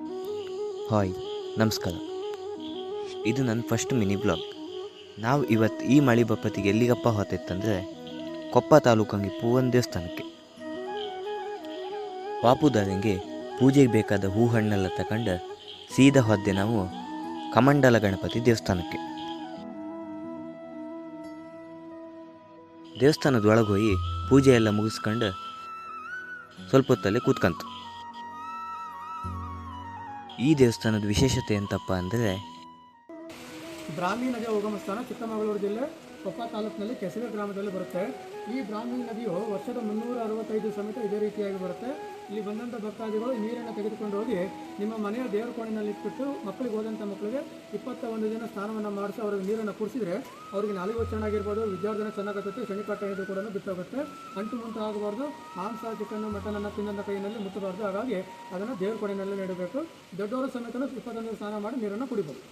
Hi, ನಮಸ್ಕಾರ. ಇದು ನನ್ನ ಫಸ್ಟ್ ಮಿನಿ ಬ್ಲಾಗ್ ನಾವು ಇವತ್ತು ಈ ಮಳೆ ಬಪ್ಪತ್ತಿಗೆ ಎಲ್ಲಿಗಪ್ಪ ಹೊತ್ತಿತ್ತಂದರೆ ಕೊಪ್ಪ ತಾಲೂಕಂಗೆ ಪೂವನ್ ದೇವಸ್ಥಾನಕ್ಕೆ. ವಾಪುದಾರಂಗೆ ಪೂಜೆಗೆ ಬೇಕಾದ ಹೂ ಹಣ್ಣೆಲ್ಲ ತಗೊಂಡು ಸೀದಾ ಹೊದ್ದೆ ನಾವು ಕಮಂಡಲ ಗಣಪತಿ ದೇವಸ್ಥಾನಕ್ಕೆ. ದೇವಸ್ಥಾನದ ಒಳಗೆ ಹೋಗಿ ಪೂಜೆ ಎಲ್ಲ ಮುಗಿಸ್ಕೊಂಡು ಸ್ವಲ್ಪ ಹೊತ್ತಲ್ಲೇ ಕೂತ್ಕಂತು. ಈ ದೇವಸ್ಥಾನದ ವಿಶೇಷತೆ ಎಂತಪ್ಪ ಅಂದರೆ ಬ್ರಾಹ್ಮಿ ನದಿಯ ಉಗಮ ಸ್ಥಾನ ಚಿಕ್ಕಮಗಳೂರು ಜಿಲ್ಲೆ ಕೊಪ್ಪ ತಾಲೂಕಿನಲ್ಲಿ ಕೆಸವೆ ಗ್ರಾಮದಲ್ಲಿ ಬರುತ್ತೆ. ಈ ಬ್ರಾಹ್ಮಿ ನದಿಯು ವರ್ಷದ ಮುನ್ನೂರ ಅರವತ್ತೈದು ಸಮೇತ ಇದೇ ರೀತಿಯಾಗಿ ಬರುತ್ತೆ. ಇಲ್ಲಿ ಬಂದಂಥ ಭಕ್ತಾದಿಗಳು ನೀರನ್ನು ತೆಗೆದುಕೊಂಡು ಹೋಗಿ ನಿಮ್ಮ ಮನೆಯ ದೇವರ ಕೋಣೆಯಲ್ಲಿ ಇಟ್ಬಿಟ್ಟು ಮಕ್ಕಳಿಗೆ ಹೋದಂಥ ಮಕ್ಕಳಿಗೆ ಇಪ್ಪತ್ತ ಒಂದು ದಿನ ಸ್ನಾನವನ್ನು ಮಾಡಿಸಿ ಅವರಿಗೆ ನೀರನ್ನು ಕುಡಿಸಿದ್ರೆ ಅವರಿಗೆ ನಾಲಿಗೆ ಚೆನ್ನಾಗಿರ್ಬೋದು ವಿದ್ಯಾರ್ಥಿನ ಚೆನ್ನಾಗುತ್ತೆ, ಶನಿಪಾಠ ಇದು ಕೂಡ ಬಿಟ್ಟೋಗುತ್ತೆ. ಅಂಟು ಮುಂಟು ಆಗಬಾರ್ದು, ಮಾಂಸ, ಚಿಕನ್ನು, ಮಟನನ್ನು ತಿನ್ನದ ಕೈಯಲ್ಲಿ ಮುಟ್ಟಬಾರ್ದು ಹಾಗಾಗಿ ಅದನ್ನು ದೇವರ ಕೋಣೆಯಲ್ಲಿ ನೀಡಬೇಕು. ದೊಡ್ಡವರ ಸಮೇತ ಇಪ್ಪತ್ತೊಂದು ಸ್ನಾನ ಮಾಡಿ ನೀರನ್ನು ಕುಡಿಬೋದು.